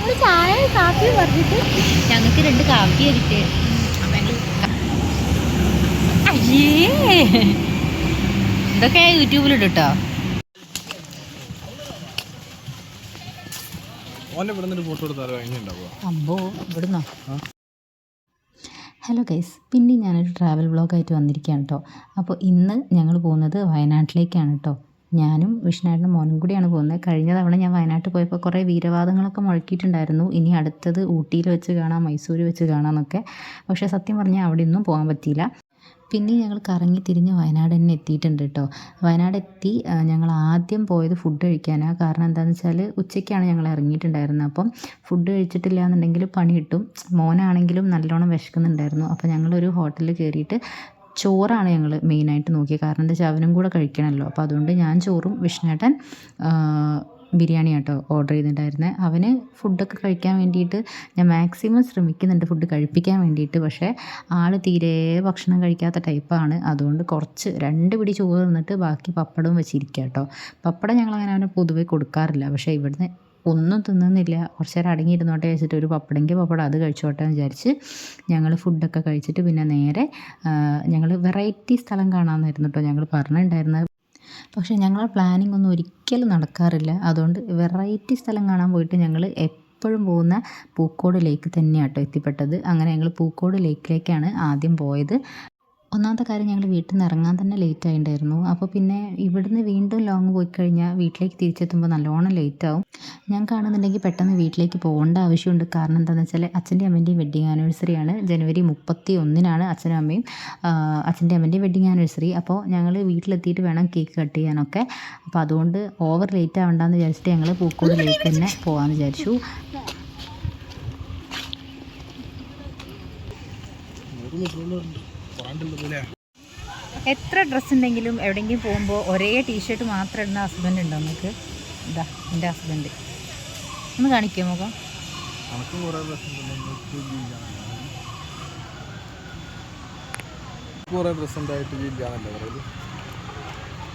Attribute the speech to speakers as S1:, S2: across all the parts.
S1: ഞങ്ങൾ ചായ കാപ്പി പറഞ്ഞിട്ട് ഞങ്ങൾക്ക് രണ്ട് കാപ്പി കിട്ടി അപ്പം ഞങ്ങൾ അയ്യേ ഇതൊക്കെ യൂട്യൂബിലിട്ട് കേട്ടോ അമ്പോ ഇവിടുന്നോ? ഹലോ ഗൈസ് പിന്നെ ഞാനൊരു ട്രാവൽ ബ്ലോഗായിട്ട് വന്നിരിക്കുകയാണ് കേട്ടോ അപ്പോൾ ഇന്ന് ഞങ്ങൾ പോകുന്നത് വയനാട്ടിലേക്കാണ് കേട്ടോ ഞാനും വിഷ്ണുവേട്ടനും മോനും കൂടിയാണ് പോകുന്നത്. കഴിഞ്ഞ തവണ ഞാൻ വയനാട്ടിൽ പോയപ്പോൾ കുറേ വീരവാദങ്ങളൊക്കെ മുഴക്കിയിട്ടുണ്ടായിരുന്നു. ഇനി അടുത്തത് ഊട്ടിയിൽ വെച്ച് കാണാം മൈസൂർ വെച്ച് കാണാമെന്നൊക്കെ പക്ഷേ സത്യം പറഞ്ഞാൽ അവിടെ ഒന്നും പോകാൻ പറ്റിയില്ല. പിന്നെ ഞങ്ങൾ കറങ്ങി തിരിഞ്ഞ് വയനാട് തന്നെ എത്തിയിട്ടുണ്ട് കേട്ടോ. വയനാട് എത്തി ഞങ്ങൾ ആദ്യം പോയത് ഫുഡ് കഴിക്കാനാണ് കാരണം എന്താണെന്ന് വെച്ചാൽ ഉച്ചയ്ക്കാണ് ഞങ്ങൾ ഇറങ്ങിയിട്ടുണ്ടായിരുന്നത്. അപ്പം ഫുഡ് കഴിച്ചിട്ടില്ല എന്നുണ്ടെങ്കിൽ പണി കിട്ടും. മോനാണെങ്കിലും നല്ലോണം വിശക്കുന്നുണ്ടായിരുന്നു. അപ്പോൾ ഞങ്ങളൊരു ഹോട്ടലിൽ കയറിയിട്ട് ചോറാണ് ഞങ്ങൾ മെയിനായിട്ട് നോക്കിയത് കാരണം എന്താ വെച്ചാൽ അവനും കൂടെ കഴിക്കണമല്ലോ അപ്പോൾ അതുകൊണ്ട് ഞാൻ ചോറും വിഷ്ണേട്ടൻ ബിരിയാണി കേട്ടോ ഓർഡർ ചെയ്തിട്ടുണ്ടായിരുന്നത് അവന് ഫുഡൊക്കെ കഴിക്കാൻ വേണ്ടിയിട്ട് ഞാൻ മാക്സിമം ശ്രമിക്കുന്നുണ്ട് ഫുഡ് കഴിപ്പിക്കാൻ വേണ്ടിയിട്ട്. പക്ഷേ ആൾ തീരെ ഭക്ഷണം കഴിക്കാത്ത ടൈപ്പാണ്. അതുകൊണ്ട് കുറച്ച് രണ്ട് പിടി ചോറ് നിന്നിട്ട് ബാക്കി പപ്പടവും വെച്ചിരിക്കുക കേട്ടോ പപ്പടം ഞങ്ങൾ അങ്ങനെ അവന് പൊതുവേ കൊടുക്കാറില്ല. പക്ഷേ ഇവിടുന്ന് ഒന്നും തിന്നുന്നില്ല. കുറച്ച് നേരം അടങ്ങിയിരുന്നോട്ടെ വെച്ചിട്ട് ഒരു പപ്പടെങ്കിൽ പപ്പടം അത് കഴിച്ചോട്ടെ എന്ന് വിചാരിച്ച് ഞങ്ങൾ ഫുഡൊക്കെ കഴിച്ചിട്ട് പിന്നെ നേരെ ഞങ്ങൾ വെറൈറ്റി സ്ഥലം കാണാമെന്നായിരുന്നു കേട്ടോ ഞങ്ങൾ പറഞ്ഞിട്ടുണ്ടായിരുന്നത് പക്ഷേ ഞങ്ങളുടെ പ്ലാനിംഗ് ഒന്നും ഒരിക്കലും നടക്കാറില്ല. അതുകൊണ്ട് വെറൈറ്റി സ്ഥലം കാണാൻ പോയിട്ട് ഞങ്ങൾ എപ്പോഴും പോകുന്ന പൂക്കോട് ലേക്ക് തന്നെയാണ് കേട്ടോ എത്തിപ്പെട്ടത്. അങ്ങനെ ഞങ്ങൾ പൂക്കോട് ലേക്കിലേക്കാണ് ആദ്യം പോയത്. ഒന്നാമത്തെ കാര്യം ഞങ്ങൾ വീട്ടിൽ നിന്ന് ഇറങ്ങാൻ തന്നെ ലേറ്റ് ആയിട്ടുണ്ടായിരുന്നു അപ്പോൾ പിന്നെ ഇവിടുന്ന് വീണ്ടും ലോങ് പോയി കഴിഞ്ഞാൽ വീട്ടിലേക്ക് തിരിച്ചെത്തുമ്പോൾ നല്ലോണം ലേറ്റ് ആവും. ഞാൻ കാണുന്നുണ്ടെങ്കിൽ പെട്ടെന്ന് വീട്ടിലേക്ക് പോകേണ്ട ആവശ്യമുണ്ട്. കാരണം എന്താണെന്ന് വെച്ചാൽ അച്ഛന്റെ അമ്മേന്റെയും വെഡ്ഡിങ് ആനിവേഴ്സറിയാണ് ജനുവരി മുപ്പത്തി ഒന്നിനാണ് അച്ഛനും അമ്മയും അച്ഛന്റെ അമ്മേന്റെയും വെഡ്ഡിങ് ആനിവേഴ്സറി അപ്പോൾ ഞങ്ങൾ വീട്ടിലെത്തിയിട്ട് വേണം കേക്ക് കട്ട് ചെയ്യാനൊക്കെ. അപ്പോൾ അതുകൊണ്ട് ഓവർ ലേറ്റ് ആവണ്ടെന്ന് വിചാരിച്ചിട്ട് ഞങ്ങൾ പൂക്കോട് ലേക്ക് തന്നെ പോകാമെന്ന് വിചാരിച്ചു. എത്ര ഡ്രസ്സ് ഉണ്ടെങ്കിലും എവിടെയെങ്കിലും പോകുമ്പോൾ ഒരേ ടീഷർട്ട് മാത്രം ഇടുന്ന ഹസ്ബൻഡ് ഉണ്ടോ നമുക്ക്? ഇതാ എന്റെ ഹസ്ബൻഡ് ഒന്ന് കാണിക്കുമോ മുഖം.
S2: കുറേ ഡ്രസ് ഉണ്ടായിട്ട്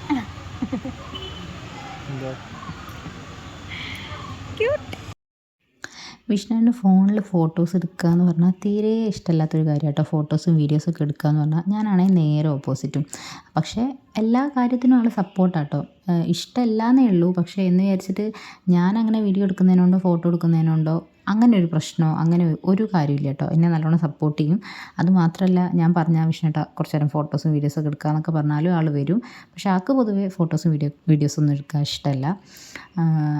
S2: എന്താ?
S1: വിഷ്ണുവിന്റെ ഫോണിൽ ഫോട്ടോസ് എടുക്കുക എന്ന് പറഞ്ഞാൽ തീരെ ഇഷ്ടമല്ലാത്തൊരു കാര്യം കേട്ടോ ഫോട്ടോസും വീഡിയോസൊക്കെ എടുക്കുക എന്ന് പറഞ്ഞാൽ ഞാനാണെങ്കിൽ നേരെ ഓപ്പോസിറ്റും പക്ഷേ എല്ലാ കാര്യത്തിനും ആൾ സപ്പോർട്ടാട്ടോ ഇഷ്ടമല്ല എന്നേ ഉള്ളൂ. പക്ഷേ എന്ന് വിചാരിച്ചിട്ട് ഞാൻ അങ്ങനെ വീഡിയോ എടുക്കുന്നതിനുണ്ടോ ഫോട്ടോ എടുക്കുന്നതിനോണ്ടോ അങ്ങനെ ഒരു പ്രശ്നമോ അങ്ങനെ ഒരു കാര്യമില്ല കേട്ടോ എന്നെ നല്ലോണം സപ്പോർട്ട് ചെയ്യും അതുമാത്രമല്ല ഞാൻ പറഞ്ഞ വിഷ്ണുട്ടാ കുറച്ച് നേരം ഫോട്ടോസും വീഡിയോസൊക്കെ എടുക്കാമെന്നൊക്കെ പറഞ്ഞാലും ആൾ വരും പക്ഷേ ആൾക്ക് പൊതുവേ ഫോട്ടോസും വീഡിയോ വീഡിയോസൊന്നും എടുക്കാൻ ഇഷ്ടമല്ല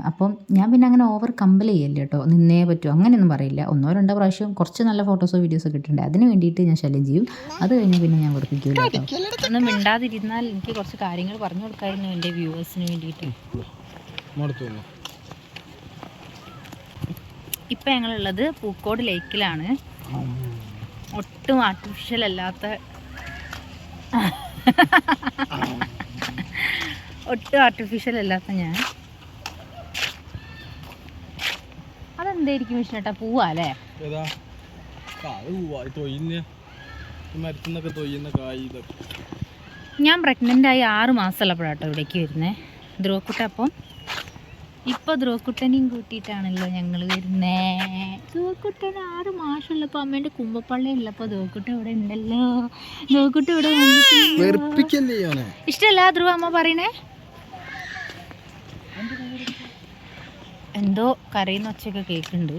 S1: അപ്പം ഞാൻ പിന്നെ അങ്ങനെ ഓവർ കമ്പൽ ചെയ്യല്ല കേട്ടോ നിന്നേ പറ്റൂ അങ്ങനെയൊന്നും പറയില്ല ഒന്നോ രണ്ടോ പ്രാവശ്യം കുറച്ച് നല്ല ഫോട്ടോസോ വീഡിയോസോ കിട്ടുന്നുണ്ട് അതിന് വേണ്ടിയിട്ട് ഞാൻ ശല്യം ചെയ്യും അത് കഴിഞ്ഞ് പിന്നെ ഞാൻ വെറുപ്പിക്കൂല കേട്ടോ ഒന്നും മിണ്ടാതിരുന്നാൽ എനിക്ക് കുറച്ച് കാര്യങ്ങൾ പറഞ്ഞു കൊടുക്കായിരുന്നു എന്റെ വ്യൂവേഴ്സിന് വേണ്ടിയിട്ട് ഇപ്പം ഞങ്ങളുള്ളത് പൂക്കോട് ലേക്കിലാണ്. ഒട്ടും ആർട്ടിഫിഷ്യൽ അല്ലാത്ത ഒട്ടും ആർട്ടിഫിഷ്യൽ അല്ലാത്ത ഞാൻ. അതെന്തായിരിക്കും വിഷ്ണുട്ടാ? പൂവാ. അല്ലേ ഞാൻ പ്രഗ്നന്റ് ആയി ആറ് മാസമുള്ളപ്പോഴാട്ടോ ഇവിടേക്ക് വരുന്നേ. ധ്രുവക്കുട്ട അപ്പം ഇപ്പോൾ ധ്രുവക്കുട്ടനെയും കൂട്ടിയിട്ടാണല്ലോ ഞങ്ങൾ വരുന്നേ. ധ്രുവക്കുട്ടൻ ആറ് മാഷുള്ളപ്പോ അമ്മേന്റെ കുമ്പപ്പള്ളി ഉള്ളപ്പോ ധ്രുവക്കുട്ട ഇവിടെ ഉണ്ടല്ലോ. ധ്രുവക്കുട്ട ഇവിടെ ഇഷ്ടല്ല ധ്രുവ അമ്മ പറയണേ? എന്തോ കരയുന്ന ഒച്ചയൊക്കെ കേൾക്കുന്നുണ്ട്.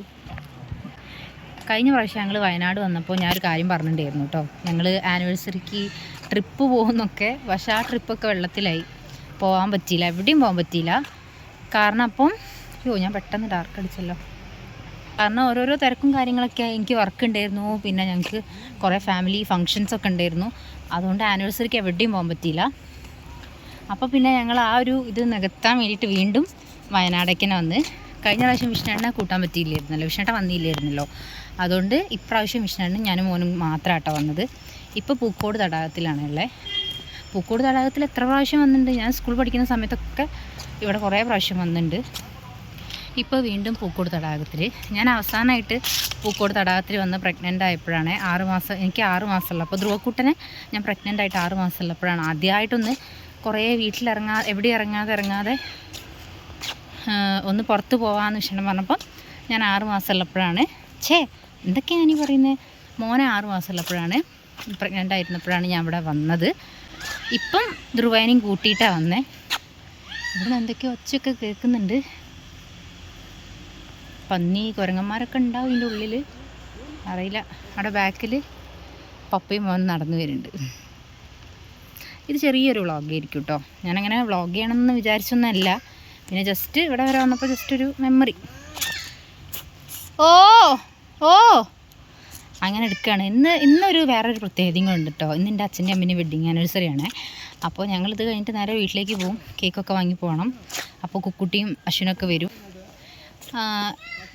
S1: കഴിഞ്ഞ പ്രാവശ്യം ഞങ്ങൾ വയനാട് വന്നപ്പോൾ ഞാൻ ഒരു കാര്യം പറഞ്ഞിട്ടുണ്ടായിരുന്നു കേട്ടോ. ഞങ്ങൾ ആനിവേഴ്സറിക്ക് ട്രിപ്പ് പോകുന്നൊക്കെ പക്ഷേ ആ ട്രിപ്പൊക്കെ വെള്ളത്തിലായി. പോകാൻ പറ്റിയില്ല എവിടെയും പോകാൻ പറ്റിയില്ല. കാരണം അപ്പം യോ ഞാൻ പെട്ടെന്ന് ഡാർക്ക് അടിച്ചല്ലോ. കാരണം ഓരോരോ തിരക്കും കാര്യങ്ങളൊക്കെ എനിക്ക് വർക്ക് ഉണ്ടായിരുന്നു. പിന്നെ ഞങ്ങൾക്ക് കുറേ ഫാമിലി ഫങ്ഷൻസ് ഒക്കെ ഉണ്ടായിരുന്നു. അതുകൊണ്ട് ആനിവേഴ്സറിക്ക് എവിടെയും പോകാൻ പറ്റിയില്ല. അപ്പോൾ പിന്നെ ഞങ്ങൾ ആ ഒരു ഇത് നികത്താൻ വേണ്ടിയിട്ട് വീണ്ടും വയനാടേക്ക് തന്നെ വന്ന്. കഴിഞ്ഞ പ്രാവശ്യം വിഷ്ണുണ്ണെ കൂട്ടാൻ പറ്റിയില്ലായിരുന്നല്ലോ. വിഷ്ണുട്ട വന്നില്ലായിരുന്നല്ലോ. അതുകൊണ്ട് ഇപ്രാവശ്യം വിഷ്ണുണ്ണും ഞാനും മോനും മാത്രമായിട്ടാണ് വന്നത്. ഇപ്പോൾ പൂക്കോട് തടാകത്തിലാണ് ഉള്ളത് പൂക്കോട് തടാകത്തിൽ എത്ര പ്രാവശ്യം വന്നിട്ടുണ്ട്? ഞാൻ സ്കൂൾ പഠിക്കുന്ന സമയത്തൊക്കെ ഇവിടെ കുറേ പ്രാവശ്യം വന്നിട്ടുണ്ട്. ഇപ്പോൾ വീണ്ടും പൂക്കോട് തടാകത്തിൽ. ഞാൻ അവസാനമായിട്ട് പൂക്കോട് തടാകത്തിൽ വന്ന് പ്രഗ്നന്റ് ആയപ്പോഴാണ് ആറ് മാസം എനിക്ക് ആറ് മാസമുള്ള. അപ്പോൾ ധ്രുവക്കുട്ടനെ ഞാൻ പ്രഗ്നന്റ് ആയിട്ട് ആറ് മാസമുള്ളപ്പോഴാണ് ആദ്യമായിട്ടൊന്ന് കുറേ വീട്ടിലിറങ്ങാ എവിടെ ഇറങ്ങാതെ ഇറങ്ങാതെ ഒന്ന് പുറത്ത് പോകാമെന്ന് വിഷയം പറഞ്ഞപ്പോൾ
S3: ഞാൻ ആറ് മാസമുള്ളപ്പോഴാണ്. ഛേ എന്തൊക്കെയാണ് ഞാനീ പറയുന്നത്? മോനെ ആറ് മാസമുള്ളപ്പോഴാണ് പ്രഗ്നന്റ് ആയിരുന്നപ്പോഴാണ് ഞാൻ ഇവിടെ വന്നത്. ഇപ്പം ധ്രുവേനെയും കൂട്ടിയിട്ടാണ് വന്നേ. ഇവിടെ എന്തൊക്കെയോ ഒച്ചയൊക്കെ കേൾക്കുന്നുണ്ട്. പന്നി കുരങ്ങന്മാരൊക്കെ ഉണ്ടാവും ഇതിന്റെ ഉള്ളിൽ അറിയില്ല. അവിടെ ബാക്കിൽ പപ്പയും മോൻ നടന്നു വരുന്നുണ്ട്. ഇത് ചെറിയൊരു വ്ളോഗ് ആയിരിക്കും കേട്ടോ. ഞാനങ്ങനെ വ്ളോഗ് ചെയ്യണമെന്ന് വിചാരിച്ചൊന്നല്ല. പിന്നെ ജസ്റ്റ് ഇവിടെ വരെ വന്നപ്പോൾ ജസ്റ്റ് ഒരു മെമ്മറി ഓ! ഓ! അങ്ങനെ എടുക്കുകയാണ്. ഇന്ന് ഇന്നൊരു വേറൊരു പ്രത്യേകതയും ഉണ്ട് കേട്ടോ ഇന്ന് എന്റെ അച്ഛന്റെ അമ്മേന്റെ വെഡ്ഡിങ് ആനിവേഴ്സറി ആണ്. അപ്പോൾ ഞങ്ങളിത് കഴിഞ്ഞിട്ട് നേരെ വീട്ടിലേക്ക് പോകും കേക്കൊക്കെ വാങ്ങി പോകണം. അപ്പോൾ കുക്കുട്ടിയും അശ്വിനൊക്കെ വരും.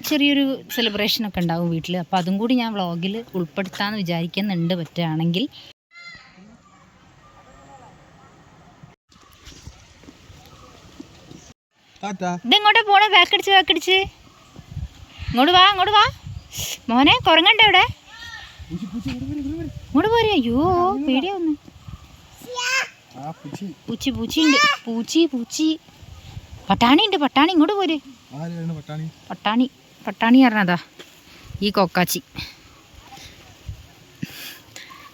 S3: ചെറിയൊരു സെലിബ്രേഷനൊക്കെ ഉണ്ടാവും വീട്ടിൽ അപ്പോൾ അതും കൂടി ഞാൻ വ്ളോഗിൽ ഉൾപ്പെടുത്താമെന്ന് വിചാരിക്കുന്നുണ്ട് പറ്റുകയാണെങ്കിൽ. ഇതെങ്ങോട്ടാ പോണേ? ബാക്കടിച്ച് ബാക്കടിച്ച് ഇങ്ങോട്ട് വാ ഇങ്ങോട്ട് വാ. മോനെ കുറങ്ങണ്ടേ ഇവിടെ. ഇങ്ങോട്ട് പോരെ അയ്യോ പേടിയാവുന്നു.
S2: ആ പുച്ചി.
S3: പൂച്ചി പൂച്ചിയുണ്ട് പൂച്ചി പൂച്ചി. പട്ടാണി ഉണ്ട് പട്ടാണി ഇങ്ങോട്ട് പോരെ
S2: പട്ടാണി?
S3: പട്ടാണി പറഞ്ഞതാ ഈ കൊക്കാച്ചി.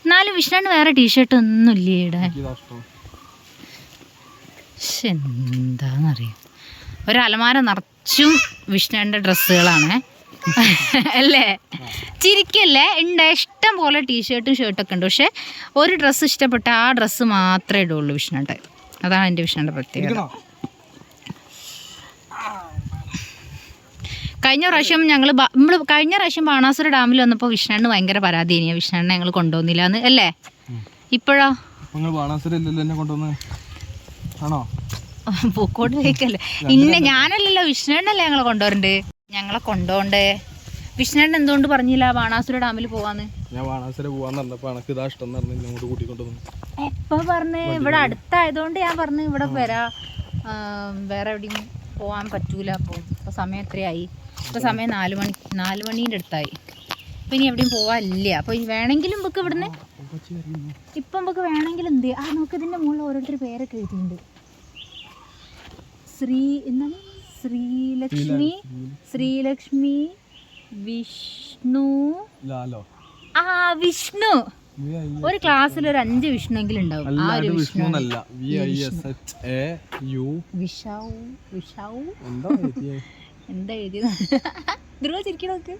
S3: എന്നാലും വിഷ്ണുണ്ട് വേറെ ടീഷർട്ട് ഒന്നും ഇല്ലേ ഇവിടെ
S2: എനിക്കിതാ ഇഷ്ടം.
S3: ശ്ശെ, എന്താന്നറിയാം. ഒരു അലമാര നിറച്ചും വിഷ്ണുവിന്റെ ഡ്രസ്സുകളാണ്. അല്ലേ? ചിരിക്കല്ലേ? ഉണ്ട് ഇഷ്ടം പോലെ ടീഷർട്ടും ഷർട്ടൊക്കെ ഉണ്ട്. പക്ഷെ ഒരു ഡ്രസ്സ് ഇഷ്ടപ്പെട്ട ആ ഡ്രസ്സ് മാത്രമേ ഇടുള്ളൂ വിഷ്ണുണ്ടെ അതാണ് എന്റെ വിഷ്ണുന്റെ പ്രത്യേകത. കഴിഞ്ഞ പ്രാവശ്യം ഞങ്ങൾ നമ്മൾ കഴിഞ്ഞ പ്രാവശ്യം ബാണാസുര ഡാമിൽ വന്നപ്പോൾ വിഷ്ണുണ്ണന് ഭയങ്കര പരാതി ഇനിയാ വിഷ്ണുണ്ണെ ഞങ്ങൾ കൊണ്ടുവന്നില്ല എന്ന് അല്ലേ ഇപ്പോഴോ?
S2: നിങ്ങൾ കൊണ്ടുവന്ന്? ആണോ?
S3: ഇന്ന ഞാനല്ലല്ലോ വിഷ്ണണ്ണല്ലേ ഞങ്ങൾ കൊണ്ടുവരണ്ട്? ഞങ്ങളെ കൊണ്ടോണ്ടേ. വിഷ്ണുണ്ണൻ എന്തുകൊണ്ട് പറഞ്ഞില്ല ബാണാസുര ഡാമിൽ പോവാന്ന്?
S2: ഞാൻ ബാണാസുര പോവാന്ന് പറഞ്ഞപ്പോ എനക്ക് ഇതാ ഇഷ്ടം പറഞ്ഞ് ഇങ്ങോട്ട് കൂട്ടിക്കൊണ്ടുവന്നു
S3: എപ്പോ പറഞ്ഞു? ഇവിടെ അടുത്തായതുകൊണ്ട് ഞാൻ പറഞ്ഞു ഇവിടെ വരാ. വേറെ എവിടെയും പോവാൻ പറ്റൂല. അപ്പോൾ ഇപ്പൊ സമയം എത്രയായി? ഇപ്പൊ സമയം നാല് മണി നാല് മണീന്റെ അടുത്തായി. ഇപ്പൊ ഇനി എവിടെയും പോവാല്ല അപ്പൊ വേണമെങ്കിലും നമുക്ക് ഇവിടുന്ന്. ഇപ്പം നമുക്ക് വേണമെങ്കിലും എന്ത് ആ നമുക്ക് ഇതിന്റെ മുകളിൽ ഓരോരുത്തർ പേരൊക്കെ എഴുതിയിട്ടുണ്ട്. ശ്രീ എന്താണ് ശ്രീലക്ഷ്മി ശ്രീലക്ഷ്മി. വിഷ്ണു. ആ വിഷ്ണു. ഒരു ക്ലാസ്സിൽ ഒരു അഞ്ച് ഉണ്ടാവും ആ ഒരു വിഷ്ണു
S2: വിഷ്ണു എന്നല്ല. V I S H A U.
S3: വിഷൗ വിഷൗ.
S2: എന്താ എഴുതിയേ?
S3: എന്താ എഴുതിയത്? ധ്രുവ ചിരിക്കണ നോക്ക്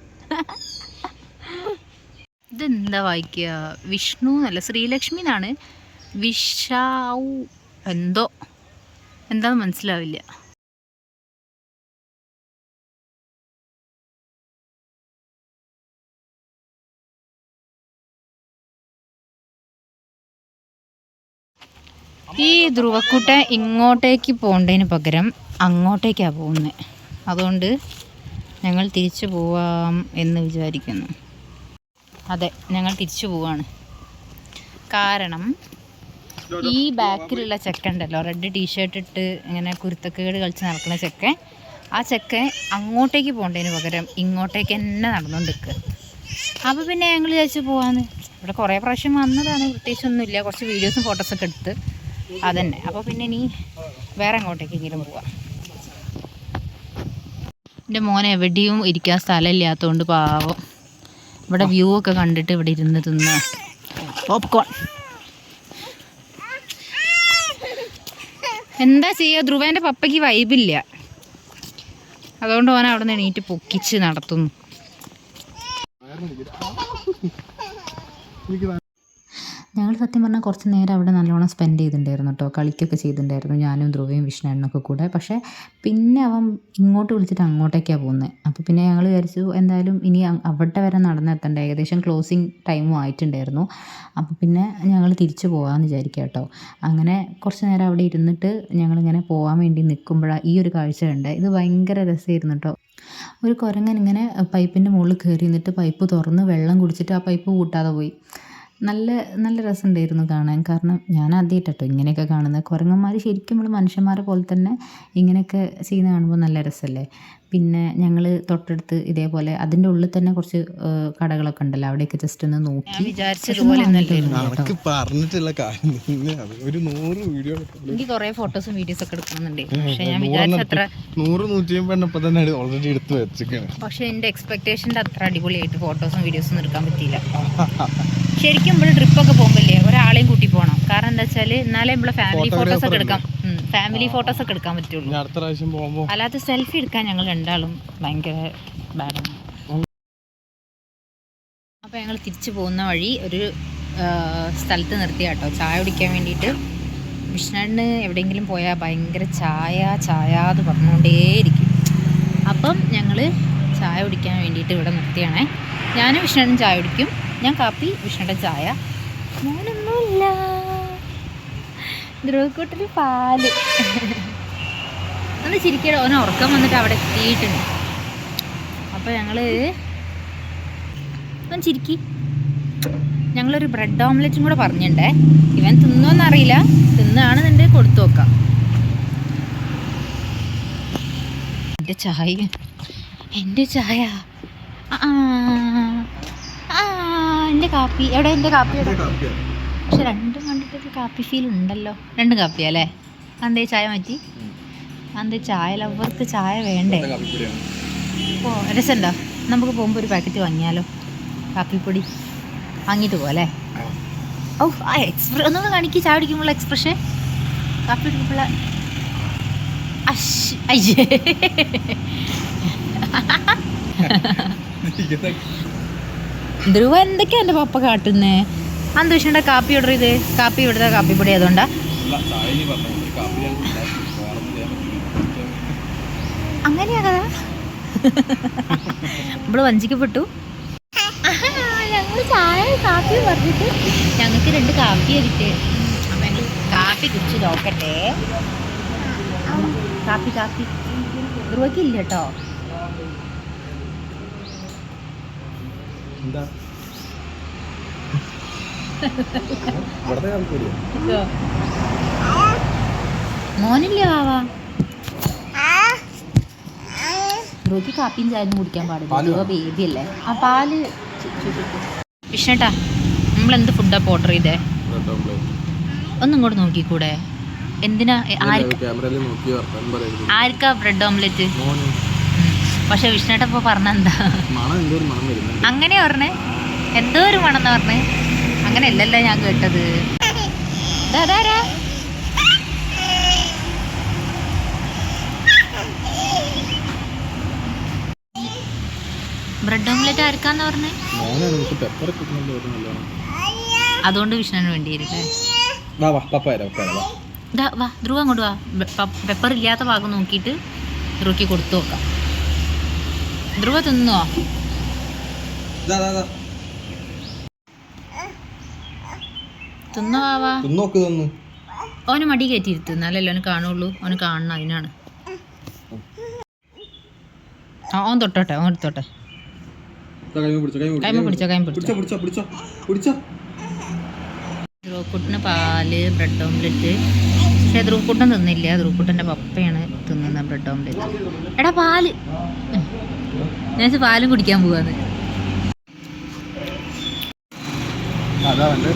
S3: ഇതെന്താ വായിക്കുക? വിഷ്ണു എന്നല്ല ശ്രീലക്ഷ്മി എന്നാണ്. വിഷാവു എന്തോ. എന്താന്ന് മനസ്സിലാവില്ല. ഈ ധ്രുവക്കുട്ട ഇങ്ങോട്ടേക്ക് പോകേണ്ടതിന് പകരം അങ്ങോട്ടേക്കാണ് പോകുന്നത് അതുകൊണ്ട് ഞങ്ങൾ തിരിച്ചു പോവാം എന്ന് വിചാരിക്കുന്നു. അതെ ഞങ്ങൾ തിരിച്ചു പോവാണ്. കാരണം ഈ ബാക്കിലുള്ള ചെക്ക ഉണ്ടല്ലോ റെഡ് ടീഷർട്ട് ഇട്ട് ഇങ്ങനെ കുരുത്തക്കേട് കളിച്ച് നടക്കുന്ന ചെക്കൻ ആ ചെക്കൻ അങ്ങോട്ടേക്ക് പോകേണ്ടതിന് പകരം ഇങ്ങോട്ടേക്ക് തന്നെ നടന്നുകൊണ്ട് നിൽക്കുക അപ്പോൾ പിന്നെ ഞങ്ങൾ വിചാരിച്ചു പോവാന്ന്. ഇവിടെ കുറേ പ്രാവശ്യം വന്നതാണ് പ്രത്യേകിച്ചൊന്നുമില്ല കുറച്ച് വീഡിയോസും ഫോട്ടോസൊക്കെ എടുത്ത്. അതന്നെ. അപ്പോൾ പിന്നെ ഇനി വേറെ എങ്ങോട്ടേക്കെങ്കിലും പോവാം. എന്റെ മോനെ എവിടെയും ഇരിക്കാൻ സ്ഥലമില്ലാത്തതുകൊണ്ട് പാവം. ഇവിടെ വ്യൂ ഒക്കെ കണ്ടിട്ട് ഇവിടെ ഇരുന്ന് തിന്ന. പോപ്കോൺ എന്താ ചെയ്യുക ധ്രുവേന്റെ പപ്പയ്ക്ക് വൈബില്ല അതുകൊണ്ട് ഓൻ അവിടെ നിന്ന് എണീറ്റ് പൊക്കിച്ച് നടത്തുന്നു. സത്യം പറഞ്ഞാൽ കുറച്ച് നേരം അവിടെ നല്ലോണം സ്പെൻഡ് ചെയ്തിട്ടുണ്ടായിരുന്നു കേട്ടോ കളിക്കൊക്കെ ചെയ്തിട്ടുണ്ടായിരുന്നു ഞാനും ധ്രുവയും വിഷ്ണുണ്ണൊക്കെ കൂടെ. പക്ഷേ പിന്നെ അവൻ ഇങ്ങോട്ട് വിളിച്ചിട്ട് അങ്ങോട്ടേക്കാണ് പോകുന്നത് അപ്പോൾ പിന്നെ ഞങ്ങൾ വിചാരിച്ചു എന്തായാലും ഇനി അവിടെ വരെ നടന്നെത്തണ്ട. ഏകദേശം ക്ലോസിങ് ടൈമും ആയിട്ടുണ്ടായിരുന്നു. അപ്പോൾ പിന്നെ ഞങ്ങൾ തിരിച്ചു പോകാമെന്ന് വിചാരിക്കുക കേട്ടോ അങ്ങനെ കുറച്ച് നേരം അവിടെ ഇരുന്നിട്ട് ഞങ്ങളിങ്ങനെ പോകാൻ വേണ്ടി നിൽക്കുമ്പോഴാണ് ഈ ഒരു കാഴ്ച കണ്ടത് ഇത് ഭയങ്കര രസമായിരുന്നു കേട്ടോ ഒരു കുരങ്ങൻ ഇങ്ങനെ പൈപ്പിന്റെ മുകളിൽ കയറി നിന്നിട്ട് പൈപ്പ് തുറന്ന് വെള്ളം കുടിച്ചിട്ട് ആ പൈപ്പ് കൂട്ടാതെ പോയി.
S1: നല്ല നല്ല രസമുണ്ടായിരുന്നു കാണാൻ. കാരണം ഞാൻ ആദ്യമായിട്ടോ ഇങ്ങനെയൊക്കെ കാണുന്നത്. കുരങ്ങന്മാർ ശരിക്കും നമ്മൾ മനുഷ്യന്മാരെ പോലെ തന്നെ ഇങ്ങനെയൊക്കെ ചെയ്യുന്നത് കാണുമ്പോൾ നല്ല രസമല്ലേ? പിന്നെ ഞങ്ങൾ തൊട്ടടുത്ത് ഇതേപോലെ അതിന്റെ ഉള്ളിൽ തന്നെ കുറച്ച് കടകളൊക്കെ ഉണ്ടല്ലോ. അവിടെയൊക്കെ ജസ്റ്റ് ഒന്ന് നോക്കി.
S2: പറഞ്ഞിട്ടുള്ള കാര്യം. ഒരു നൂറ് വീഡിയോ
S3: എനിക്ക് കുറെ ഫോട്ടോസും വീഡിയോസ് ഒക്കെ എടുക്കുന്നുണ്ട് പക്ഷെ ഞാൻ
S2: നൂറ് നൂറ്റി അമ്പത് തന്നെ ഓൾറെഡി എടുത്ത് വെച്ചിരിക്കാണ്
S3: പക്ഷെ എന്റെ എക്സ്പെക്ടേഷന്റെ അത്ര അടിപൊളിയായിട്ട് ഫോട്ടോസും വീഡിയോസും ഒന്നും എടുക്കാൻ പറ്റിയില്ല. ശരിക്കും ഇവിടെ ട്രിപ്പൊക്കെ പോകുമ്പോഴേ ഒരാളെയും കൂട്ടി പോകണം കാരണം എന്താ വെച്ചാൽ എന്നാലേ നമ്മളെ ഫാമിലി ഫോട്ടോസ് ഒക്കെ എടുക്കാം. ഫാമിലി ഫോട്ടോസ് ഒക്കെ എടുക്കാൻ പറ്റുള്ളൂ.
S2: അടുത്ത പ്രാവശ്യം
S3: അല്ലാതെ സെൽഫി എടുക്കാൻ ഞങ്ങൾ രണ്ടാളും ഭയങ്കര ബാഡാണ് അപ്പോൾ ഞങ്ങൾ തിരിച്ചു പോകുന്ന വഴി ഒരു സ്ഥലത്ത് നിർത്തി കേട്ടോ ചായ കുടിക്കാൻ വേണ്ടിയിട്ട്. വിഷ്ണുവിന് എവിടെയെങ്കിലും പോയാൽ ഭയങ്കര ചായ ചായ എന്ന് പറഞ്ഞുകൊണ്ടേയിരിക്കും. അപ്പം ഞങ്ങൾ ചായ കുടിക്കാൻ വേണ്ടിയിട്ട് ഇവിടെ നിർത്തിയാണേ. ഞാനും വിഷ്ണുവിനും ചായ കുടിക്കും. ഞാൻ കാപ്പി വിഷ്ണുയുടെ ചായ. ഞാനൊന്നുമില്ല ധ്രുവക്കൂട്ടിൽ പാൽ. ഒന്ന് ചിരിക്കടോ. ഓന ഉറക്കം വന്നിട്ട് അവിടെ എത്തിയിട്ടുണ്ട്. അപ്പോൾ ഞങ്ങൾ ഒന്ന് ചിരിക്കി. ഞങ്ങളൊരു ബ്രെഡ് ഓംലെറ്റും കൂടെ പറഞ്ഞിട്ടുണ്ടേ ഇവൻ തിന്നോന്നറിയില്ല തിന്നാണെന്നുണ്ടെങ്കിൽ കൊടുത്തു നോക്കാം എന്റെ ചായ. എന്റെ ചായ. ആ, കാപ്പി. എവിടെ? എന്റെ കാപ്പി പക്ഷെ രണ്ടും കണ്ടിട്ട് കാപ്പി ഫീൽ ഉണ്ടല്ലോ. രണ്ട് കാപ്പി അല്ലേ അന്തേ ചായ മാറ്റി? അന്തേ ചായ? ലവർക്ക് ചായ വേണ്ടേ? ഓ രസമുണ്ടോ? നമുക്ക് പോകുമ്പോൾ ഒരു പാക്കറ്റ് വാങ്ങിയാലോ? കാപ്പിപ്പൊടി. വാങ്ങിയിട്ട് പോകാം ഓ ആ എക്സ്പ്ര ഒന്നൊന്ന് കാണിക്ക് ചായ കുടിക്കുമ്പോൾ എക്സ്പ്രഷൻ കാപ്പി കുടിക്കുമ്പോൾ അശ് അയ്യേ. ധ്രുവ എന്തൊക്കെയാ എന്റെ പപ്പ കാട്ടുന്നേ? അന്തരീക്ഷന്റെ കാപ്പി ഓർഡർ ചെയ്ത് കാപ്പി ഇവിടുത്തെ കാപ്പിപ്പൊടി അതുകൊണ്ടാ അങ്ങനെയാ കഥ ഇവിടെ വഞ്ചിക്കപ്പെട്ടു. ഞങ്ങൾ ചായ കാപ്പി പറഞ്ഞിട്ട് ഞങ്ങൾക്ക് രണ്ട് കാപ്പി കിട്ടി അപ്പം കാപ്പി കുടിച്ച് നോക്കട്ടെ. കാപ്പി കാപ്പി. ധ്രുവയ്ക്ക് ഇല്ല കേട്ടോ.
S2: എന്താ?
S3: മോനില്ല വാവാ? ബ്രോക്ക് കാപ്പിയും ചായ കുടിക്കാൻ പാടില്ല. ബേബിയല്ലേ. ആ പാൽ വിഷ്ണേട്ടാ നമ്മൾ എന്ത് ഫുഡാണ് ഓർഡർ ചെയ്തേ ഒന്നും ഇങ്ങോട്ട് നോക്കിക്കൂടെ? എന്തിനാ ആർക്കാ? ബ്രെഡ് ഓംലെറ്റ് പക്ഷെ വിഷ്ണേട്ട ഇപ്പോൾ പറഞ്ഞെന്താ അങ്ങനെ പറഞ്ഞേ. എന്തോ ഒരു മണം എന്ന് പറഞ്ഞേ? അങ്ങനെ അല്ലല്ലോ ഞാൻ കേട്ടത്. ബ്രെഡ് ഓംലെറ്റ് ആർക്കാന്ന് പറഞ്ഞേ? അതുകൊണ്ട് വിഷ്ണുവിന് വേണ്ടിയിരിക്കേ
S2: വാ
S3: ധ്രുവ അങ്ങോട്ട് വാ. പെപ്പർ ഇല്ലാത്ത ഭാഗം നോക്കിയിട്ട് ധ്രുവയ്ക്ക് കൊടുത്തു നോക്കാം. ധ്രുവ തിന്നോ
S2: ഇതാ ഇതാ, ഇതാ
S3: തിന്നോ വാവാ
S2: തിന്നോക്ക് തന്നു.
S3: ഓന് മടി കയറ്റിരുത്തുന്ന അല്ലല്ലോ ഓന് കാണുള്ളൂ. ഓന് കാണണം അതിനാണ്. ആ ഓൻ തൊട്ടോട്ടെ ഓൻ എടുത്തോട്ടെ.
S2: കൈമ പിടിച്ചോ കൈമ
S3: പിടിച്ചോ. ധ്രുവക്കുട്ടിന് പാൽ ബ്രെഡ് ഓംലെറ്റ്. പക്ഷേ ധ്രുവക്കുട്ടൻ തിന്നില്ല. ധ്രുവക്കുട്ടന്റെ പപ്പയാണ് തിന്നുന്നത് ബ്രെഡ് ഓംലെറ്റ്. എടാ പാൽ. ഞാൻ പാലും കുടിക്കാൻ പോവാന്ന്.
S2: അതാ വേണ്ട ഇതാ വേണ്ട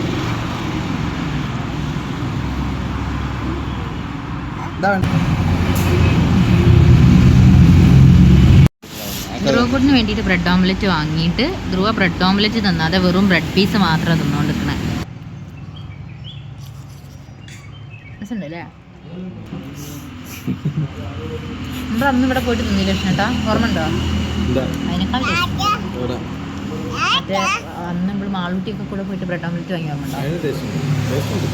S3: ധ്രുവക്കുട്ടിന് വേണ്ടിട്ട് ബ്രെഡ് ഓംലെറ്റ് വാങ്ങിയിട്ട് ധ്രുവ ബ്രെഡ് ഓംലെറ്റ് തന്നാതെ വെറും ബ്രെഡ് പീസ് മാത്രം തിന്നുകൊണ്ടിരിക്കണേ രസമുണ്ടല്ലേ? നമ്മൾ അന്ന് ഇവിടെ പോയിട്ട് തിന്നില്ല കൃഷ്ണേട്ടാ ഓർമ്മ ഉണ്ടോ അതിനേക്കാൾ അന്ന് നമ്മൾ മാളൂട്ടിയൊക്കെ കൂടെ പോയിട്ട് ബ്രെഡ് ഓംലെറ്റ് വാങ്ങി ഓർമ്മ ഉണ്ടോ
S2: അതിന് ടേസ്റ്റ് ടേസ്റ്റ് ഉണ്ട്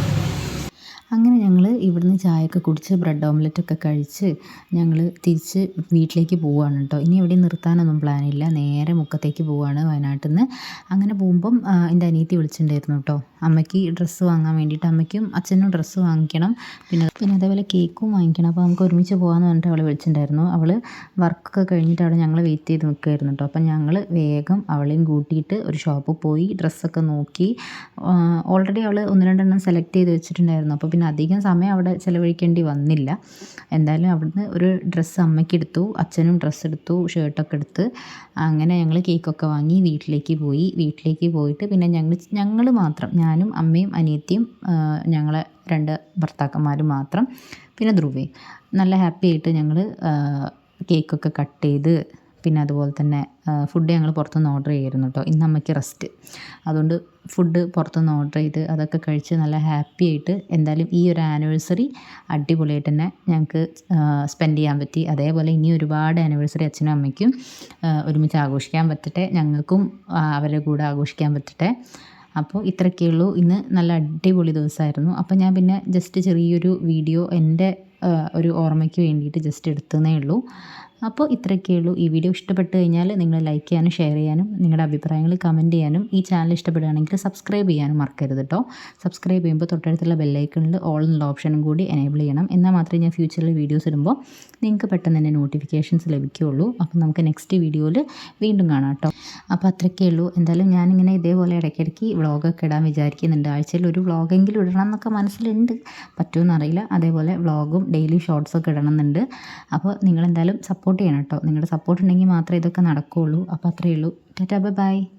S1: അങ്ങനെ ഞങ്ങൾ ഇവിടുന്ന് ചായയൊക്കെ കുടിച്ച് ബ്രെഡ് ഓംലെറ്റ് ഒക്കെ കഴിച്ച് ഞങ്ങൾ തിരിച്ച് വീട്ടിലേക്ക് പോവുകയാണ് കേട്ടോ. ഇനി എവിടെയും നിർത്താനൊന്നും പ്ലാനില്ല നേരെ മുക്കത്തേക്ക് പോവുകയാണ് വയനാട്ടിൽ നിന്ന് അങ്ങനെ പോകുമ്പം എന്റെ അനിയത്തി വിളിച്ചിട്ടുണ്ടായിരുന്നു കേട്ടോ. അമ്മയ്ക്ക് ഡ്രസ്സ് വാങ്ങാൻ വേണ്ടിയിട്ട് അമ്മയ്ക്കും അച്ഛനും ഡ്രസ്സ് വാങ്ങിക്കണം. പിന്നെ പിന്നെ അതേപോലെ കേക്കും വാങ്ങിക്കണം. അപ്പോൾ നമുക്ക് ഒരുമിച്ച് പോകാമെന്ന് പറഞ്ഞിട്ട് അവളെ വിളിച്ചിട്ടുണ്ടായിരുന്നു. അവൾ വർക്കൊക്കെ കഴിഞ്ഞിട്ട് അവിടെ ഞങ്ങൾ വെയിറ്റ് ചെയ്ത് നിൽക്കുമായിരുന്നു കേട്ടോ. അപ്പം ഞങ്ങൾ വേഗം അവളെയും കൂട്ടിയിട്ട് ഒരു ഷോപ്പിൽ പോയി. ഡ്രസ്സൊക്കെ നോക്കി. ഓൾറെഡി അവൾ ഒന്ന് രണ്ടെണ്ണം സെലക്ട് ചെയ്ത് വെച്ചിട്ടുണ്ടായിരുന്നു. അപ്പോൾ പിന്നെ അധികം സമയം അവിടെ ചിലവഴിക്കേണ്ടി വന്നില്ല. എന്തായാലും അവിടുന്ന് ഒരു ഡ്രസ്സ് അമ്മയ്ക്ക് എടുത്തു അച്ഛനും ഡ്രസ്സ് എടുത്തു ഷർട്ടൊക്കെ എടുത്ത്. അങ്ങനെ ഞങ്ങൾ കേക്കൊക്കെ വാങ്ങി വീട്ടിലേക്ക് പോയി. വീട്ടിലേക്ക് പോയിട്ട് പിന്നെ ഞങ്ങൾ ഞങ്ങൾ മാത്രം ഞാനും അമ്മയും അനിയത്തിയും ഞങ്ങളെ രണ്ട് ഭർത്താക്കന്മാരും മാത്രം പിന്നെ ധ്രുവയും. നല്ല ഹാപ്പി ആയിട്ട് ഞങ്ങൾ കേക്കൊക്കെ കട്ട് ചെയ്ത് പിന്നെ അതുപോലെ തന്നെ ഫുഡ് ഞങ്ങൾ പുറത്തുനിന്ന് ഓർഡർ ചെയ്യായിരുന്നു കേട്ടോ ഇന്ന് അമ്മയ്ക്ക് റെസ്റ്റ് അതുകൊണ്ട് ഫുഡ് പുറത്തുനിന്ന് ഓർഡർ ചെയ്ത് അതൊക്കെ കഴിച്ച് നല്ല ഹാപ്പി ആയിട്ട് എന്തായാലും ഈ ഒരു ആനിവേഴ്സറി അടിപൊളിയായിട്ട് തന്നെ ഞങ്ങൾക്ക് സ്പെൻഡ് ചെയ്യാൻ പറ്റി. അതേപോലെ ഇനി ഒരുപാട് ആനിവേഴ്സറി അച്ഛനും അമ്മയ്ക്കും ഒരുമിച്ച് ആഘോഷിക്കാൻ പറ്റട്ടെ. ഞങ്ങൾക്കും അവരുടെ കൂടെ ആഘോഷിക്കാൻ പറ്റട്ടെ. അപ്പോൾ ഇത്രയൊക്കെ ഉള്ളൂ. ഇന്ന് നല്ല അടിപൊളി ദിവസമായിരുന്നു. അപ്പോൾ ഞാൻ പിന്നെ ജസ്റ്റ് ചെറിയൊരു വീഡിയോ എന്റെ ഒരു ഓർമ്മയ്ക്ക് വേണ്ടിയിട്ട് ജസ്റ്റ് എടുത്തതേ ഉള്ളൂ. അപ്പോൾ ഇത്രയൊക്കെ ഉള്ളൂ. ഈ വീഡിയോ ഇഷ്ടപ്പെട്ട് കഴിഞ്ഞാൽ നിങ്ങൾ ലൈക്ക് ചെയ്യാനും ഷെയർ ചെയ്യാനും നിങ്ങളുടെ അഭിപ്രായങ്ങൾ കമന്റ് ചെയ്യാനും ഈ ചാനൽ ഇഷ്ടപ്പെടുകയാണെങ്കിൽ സബ്സ്ക്രൈബ് ചെയ്യാനും മറക്കരുത് കേട്ടോ സബ്സ്ക്രൈബ് ചെയ്യുമ്പോൾ തൊട്ടടുത്തുള്ള ബെല്ലൈക്കണിൽ ഓൾ എന്നുള്ള ഓപ്ഷനും കൂടി എനേബിൾ ചെയ്യണം. എന്നാൽ മാത്രമേ ഞാൻ ഫ്യൂച്ചറിൽ വീഡിയോസ് ഇടുമ്പോൾ നിങ്ങൾക്ക് പെട്ടെന്ന് തന്നെ നോട്ടിഫിക്കേഷൻസ് ലഭിക്കുകയുള്ളൂ. അപ്പോൾ നമുക്ക് നെക്സ്റ്റ് വീഡിയോയിൽ വീണ്ടും കാണാം കേട്ടോ അപ്പോൾ അത്രയൊക്കെ ഉള്ളൂ. എന്തായാലും ഞാനിങ്ങനെ ഇതേപോലെ ഇടയ്ക്കിടയ്ക്ക് വ്ളോഗൊക്കെ ഇടാൻ വിചാരിക്കുന്നുണ്ട്. ആഴ്ചയിൽ ഒരു വ്ളോഗെങ്കിലും ഇടണം എന്നൊക്കെ മനസ്സിലുണ്ട്. പറ്റുമെന്നറിയില്ല അതേപോലെ വ്ളോഗും ഡെയിലി ഷോർട്സൊക്കെ ഇടണം എന്നുണ്ട് അപ്പോൾ നിങ്ങളെന്തായാലും സപ്പോർട്ട് ചെയ്യണം കേട്ടോ. നിങ്ങളുടെ സപ്പോർട്ട് ഉണ്ടെങ്കിൽ മാത്രമേ ഇതൊക്കെ നടക്കുകയുള്ളൂ അപ്പോൾ അത്രയേ ഉള്ളൂ. Tata bye.